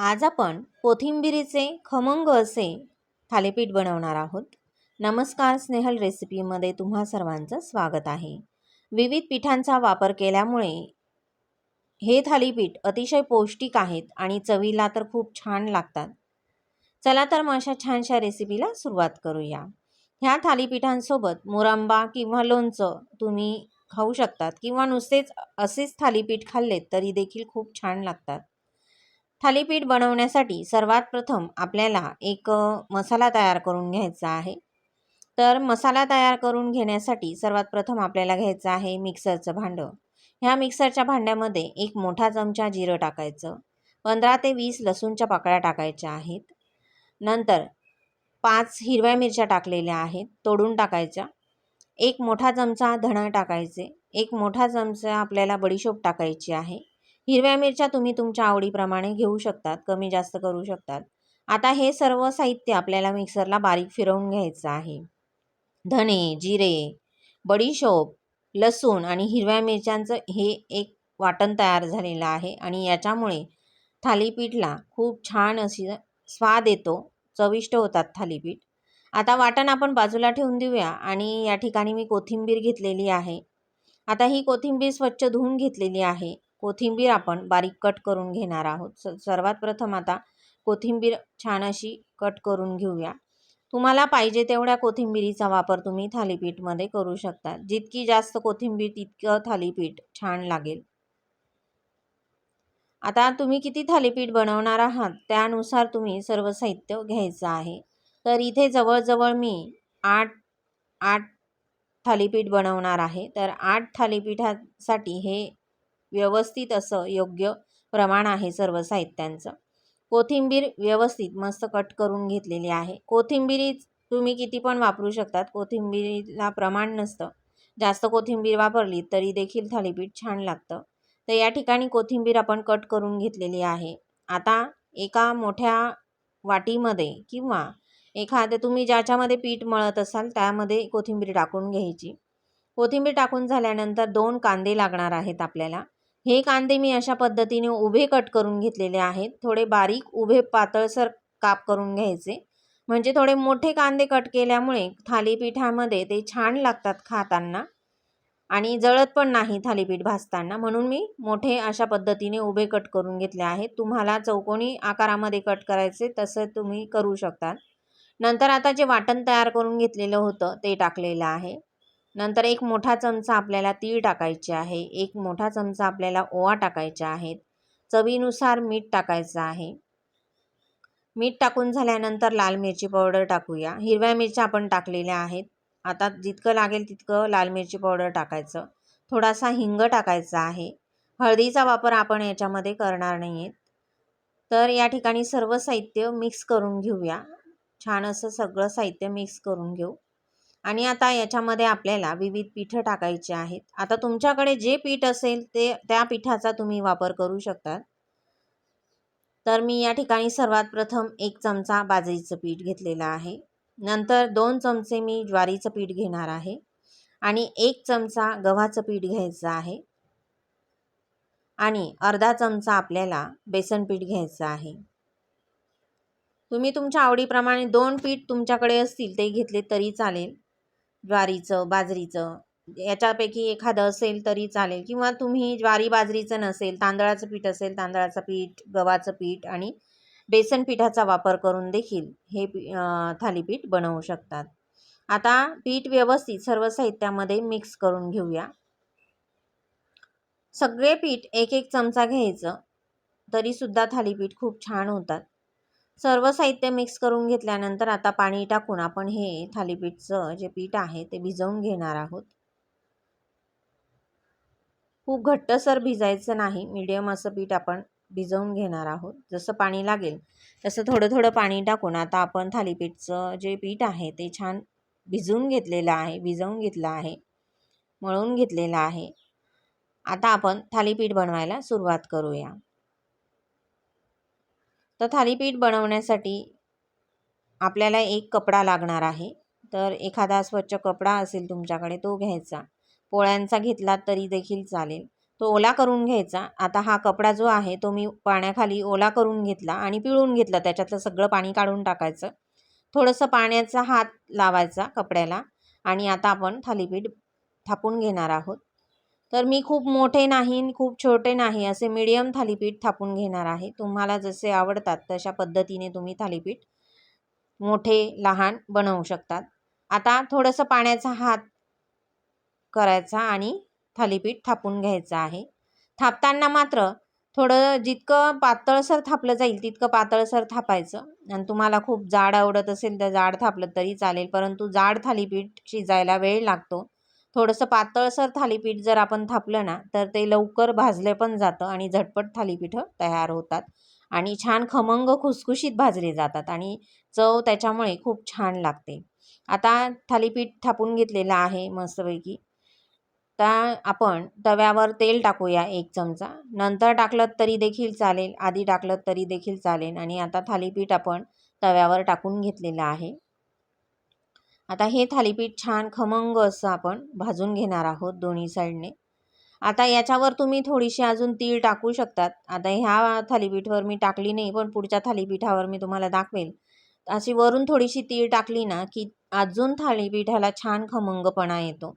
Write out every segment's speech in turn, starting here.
आज आपण कोथिंबिरीचे खमंग असे थालीपीठ बनवणार आहोत. नमस्कार स्नेहल रेसिपीमध्ये तुम्हा सर्वांचं स्वागत आहे. विविध पिठांचा वापर केल्यामुळे हे थालीपीठ अतिशय पौष्टिक आहेत आणि चवीला तर खूप छान लागतात. चला तर मग अशा छानशा रेसिपीला सुरुवात करूया. ह्या थालीपीठांसोबत मुरंबा किंवा लोणचं तुम्ही खाऊ शकतात किंवा नुसतेच असेच थालीपीठ खाल्लेत तरी देखील खूप छान लागतात. थालीपीठ बनवण्यासाठी सर्वात प्रथम आपल्याला एक मसाला तयार करून घ्यायचा आहे. तर मसाला तयार करून घेण्यासाठी सर्वात प्रथम आपल्याला घ्यायचं आहे मिक्सरचं भांडं. ह्या मिक्सरच्या भांड्यामध्ये एक मोठा चमचा जिरं टाकायचं. पंधरा ते वीस लसूणच्या पाकळ्या टाकायच्या आहेत. नंतर पाच हिरव्या मिरच्या टाकलेल्या आहेत तोडून टाकायच्या. एक मोठा चमचा धणं टाकायचे. एक मोठा चमचा आपल्याला बडीशोप टाकायची आहे. हिरव्या मिरच्या तुम्ही तुमच्या आवडीप्रमाणे घेऊ शकतात कमी जास्त करू शकतात. आता हे सर्व साहित्य आपल्याला मिक्सरला बारीक फिरवून घ्यायचं आहे. धणे जिरे बडीशोप लसूण आणि हिरव्या मिरच्यांचं हे एक वाटण तयार झालेलं आहे आणि याच्यामुळे थालीपीठला खूप छान अशी स्वाद येतो चविष्ट होतात थालीपीठ. आता वाटण आपण बाजूला ठेवून देऊया आणि या ठिकाणी मी कोथिंबीर घेतलेली आहे. आता ही कोथिंबीर स्वच्छ धुवून घेतलेली आहे. कोथिंबीर आपण बारीक कट करून घेणार आहोत. स सर्वात प्रथम आता कोथिंबीर छान अशी कट करून घेऊया. तुम्हाला पाहिजे तेवढ्या कोथिंबीरीचा वापर तुम्ही थालीपीठमध्ये करू शकता. जितकी जास्त कोथिंबीर तितकं थालीपीठ छान लागेल. आता तुम्ही किती थालीपीठ बनवणार आहात त्यानुसार तुम्ही सर्व साहित्य घ्यायचं आहे. तर इथे जवळजवळ मी आठ आठ थालीपीठ बनवणार आहे. तर आठ थालीपीठासाठी हे व्यवस्थित असं योग्य प्रमाण आहे सर्व साहित्यांचं. कोथिंबीर व्यवस्थित मस्त कट करून घेतलेली आहे. कोथिंबीरी तुम्ही किती पण वापरू शकतात. कोथिंबीरीला प्रमाण नसतं. जास्त कोथिंबीर वापरली तरी देखील थालीपीठ छान लागतं. तर या ठिकाणी कोथिंबीर आपण कट करून घेतलेली आहे. आता एका मोठ्या वाटीमध्ये किंवा एखाद्या तुम्ही ज्याच्यामध्ये पीठ मळत असाल त्यामध्ये कोथिंबीर टाकून घ्यायची. कोथिंबीर टाकून झाल्यानंतर दोन कांदे लागणार आहेत आपल्याला. हे कांदे मी अशा पद्धतीने उभे कट करून घेतलेले आहेत. थोडे बारीक उभे पातळसर काप करून घ्यायचे. म्हणजे थोडे मोठे कांदे कट केल्यामुळे थालीपीठामध्ये ते छान लागतात खाताना आणि जळत पण नाही थालीपीठ भाजताना. म्हणून मी मोठे अशा पद्धतीने उभे कट करून घेतले आहेत. तुम्हाला चौकोनी आकारामध्ये कट करायचे तसं तुम्ही करू शकता नंतर आता जे वाटण तयार करून घेतलेलं होतं ते टाकलेलं आहे. नंतर एक मोठा चमचा आपल्याला तीळ टाकायचे आहे. एक मोठा चमचा आपल्याला ओवा टाकायचा आहे चवीनुसार मीठ टाकायचं आहे. मीठ टाकून झाल्यानंतर लाल मिरची पावडर टाकूया. हिरव्या मिरच्या आपण टाकलेल्या आहेत. आता जितकं लागेल तितकं लाल मिरची पावडर टाकायचं. थोडासा हिंग टाकायचा आहे. हळदीचा वापर आपण याच्यामध्ये करणार नाही आहेत तर या ठिकाणी सर्व साहित्य मिक्स करून घेऊया. छान असं सगळं साहित्य मिक्स करून घेऊ. आणि आता याच्यामध्ये आपल्याला विविध पीठं टाकायची आहेत. आता तुमच्याकडे जे पीठ असेल ते त्या पिठाचा तुम्ही वापर करू शकता तर मी या ठिकाणी सर्वात प्रथम एक चमचा बाजरीचं पीठ घेतलेलं आहे. नंतर दोन चमचे मी ज्वारीचं पीठ घेणार आहे. आणि एक चमचा गव्हाचं पीठ घ्यायचं आहे. आणि अर्धा चमचा आपल्याला बेसन पीठ घ्यायचं आहे. तुम्ही तुमच्या आवडीप्रमाणे दोन पीठ तुमच्याकडे असतील ते घेतले तरी चालेल. ज्वारीचं बाजरीचं याच्यापैकी एखादं असेल तरी चालेल. किंवा तुम्ही ज्वारी बाजरीचं नसेल तांदळाचं पीठ असेल तांदळाचं पीठ गव्हाचं पीठ आणि बेसन पिठाचा वापर करून देखील हे पी थालीपीठ बनवू शकतात. आता पीठ व्यवस्थित सर्व साहित्यामध्ये मिक्स करून घेऊया. सगळे पीठ एक एक चमचा घ्यायचं तरीसुद्धा थालीपीठ खूप छान होतात. सर्व साहित्य मिक्स करून घेतल्यानंतर आता पाणी टाकून आपण हे थालीपीठचं जे पीठ आहे ते भिजवून घेणार आहोत. खूप घट्टसर भिजायचं नाही मीडियम असं पीठ आपण भिजवून घेणार आहोत. जसं पाणी लागेल तसं थोडं थोडं पाणी टाकून आता आपण थालीपीठचं जे पीठ आहे ते छान भिजवून घेतलेलं आहे भिजवून घेतलं आहे मळून घेतलेलं आहे. आता आपण थालीपीठ बनवायला सुरुवात करूया. तर थालीपीठ बनवण्यासाठी आपल्याला एक कपडा लागणार आहे. तर एखादा स्वच्छ कपडा असेल तुमच्याकडे तो घ्यायचा. पोळ्यांचा घेतला तरी देखील चालेल. तो ओला करून घ्यायचा. आता हा कपडा जो आहे तो मी पाण्याखाली ओला करून घेतला आणि पिळून घेतला. त्याच्यातलं सगळं पाणी काढून टाकायचं. थोडंसं पाण्याचा हात लावायचा कपड्याला आणि आता आपण थालीपीठ थापून घेणार आहोत. तर मी खूप मोठे नाही खूप छोटे नाही असे मीडियम थालीपीठ थापून घेणार आहे. तुम्हाला जसे आवडतात तशा पद्धतीने तुम्ही थालीपीठ मोठे लहान बनवू शकतात. आता थोडंसं पाण्याचा हात करायचा आणि थालीपीठ थापून घ्यायचं आहे. थापताना मात्र थोडं जितकं पातळसर थापलं जाईल तितकं पातळसर थापायचं. आणि तुम्हाला खूप जाड आवडत असेल तर जाड थापलं तरी चालेल परंतु जाड थालीपीठ शिजायला वेळ लागतो. थोडंसं पातळसर थालीपीठ जर आपण थापलं ना तर ते लवकर भाजले पण जातं आणि झटपट थालीपीठं तयार होतात. आणि छान खमंग खुसखुशीत भाजले जातात आणि चव त्याच्यामुळे खूप छान लागते. आता थालीपीठ थापून घेतलेलं आहे मस्तपैकी. तर आपण तव्यावर तेल टाकूया एक चमचा. नंतर टाकलं तरी देखील चालेल आधी टाकलं तरी देखील चालेल आणि आता थालीपीठ आपण तव्यावर टाकून घेतलेलं आहे. आता हे थालीपीठ छान खमंग असं आपण भाजून घेणार आहोत दोन्ही साईडने. आता याच्यावर तुम्ही थोडीशी अजून तीळ टाकू शकतात. आता ह्या थालीपीठवर मी टाकली नाही पण पुढच्या थालीपीठावर मी तुम्हाला दाखवेल. अशी वरून थोडीशी तीळ टाकली ना की अजून थालीपीठाला छान खमंगपणा येतो.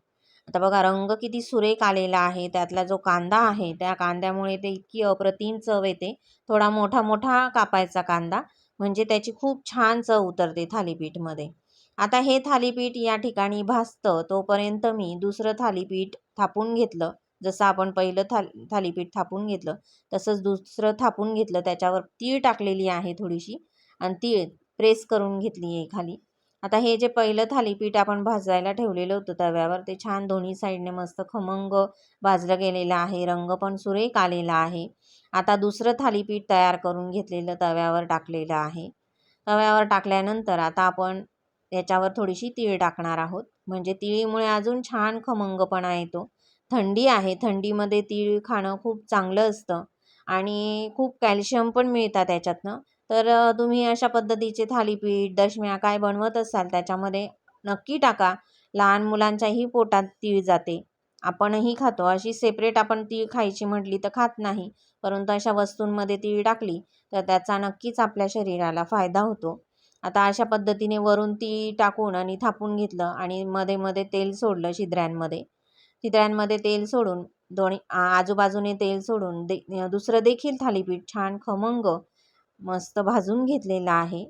आता बघा रंग किती सुरेख आलेला आहे. त्यातला जो कांदा आहे त्या कांद्यामुळे ते इतकी अप्रतिम चव येते. थोडा मोठा मोठा कापायचा कांदा म्हणजे त्याची खूप छान चव उतरते थालीपीठमध्ये. आता हे थालीपीठ या ठिकाणी भाजतं तोपर्यंत मी दुसरं थालीपीठ थापून घेतलं. जसं आपण पहिलं थाल थालीपीठ थापून घेतलं तसंच दुसरं थापून घेतलं त्याच्यावर तीळ टाकलेली आहे थोडीशी आणि तीळ प्रेस करून घेतली आहे खाली. आता हे जे पहिलं थालीपीठ आपण भाजायला ठेवलेलं होतं तव्यावर ते छान दोन्ही साईडने मस्त खमंग भाजलं गेलेलं आहे रंग पण सुरेख आलेला आहे. आता दुसरं थालीपीठ तयार करून घेतलेलं तव्यावर टाकलेलं आहे. तव्यावर टाकल्यानंतर आता आपण याच्यावर थोडीशी तीळ टाकणार आहोत. म्हणजे तिळीमुळे अजून छान खमंगपणा येतो थंडी आहे. थंडीमध्ये तीळ खाणं खूप चांगलं असतं. आणि खूप कॅल्शियम पण मिळतात त्याच्यातनं. तर तुम्ही अशा पद्धतीचे थालीपीठ दशम्या काय बनवत असाल त्याच्यामध्ये नक्की टाका. लहान मुलांच्याही पोटात तीळ जाते. आपणही खातो. अशी सेपरेट आपण तीळ खायची म्हटली तर खात नाही. परंतु अशा वस्तूंमध्ये तीळ टाकली तर त्याचा नक्कीच आपल्या शरीराला फायदा होतो. आता अशा पद्धतीने वरून ती टाकून आणि थापून घेतलं आणि मध्ये मध्ये तेल सोडलं शिद्र्यांमध्ये छिद्र्यांमध्ये तेल सोडून दोन्ही आजूबाजूने तेल सोडून दे दुसरं देखील थालीपीठ छान खमंग मस्त भाजून घेतलेलं आहे.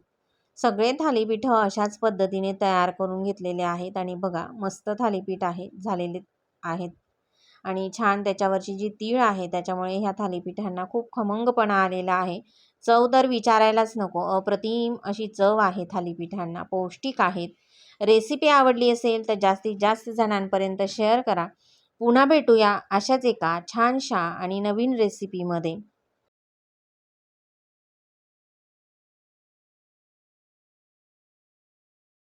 सगळे थालीपीठं अशाच पद्धतीने तयार करून घेतलेले आहेत आणि बघा मस्त थालीपीठ आहे झालेले आहेत. आणि छान त्याच्यावरची जी तीळ आहे त्याच्यामुळे ह्या थालीपीठांना खूप खमंगपणा आलेला आहे. चव तर विचारायलाच नको. अप्रतिम अशी चव आहे थालीपीठांना. पौष्टिक आहेत. रेसिपी आवडली असेल तर जास्तीत जास्त जणांपर्यंत शेअर करा. पुन्हा भेटूया अशाच एका छानशा आणि नवीन रेसिपीमध्ये.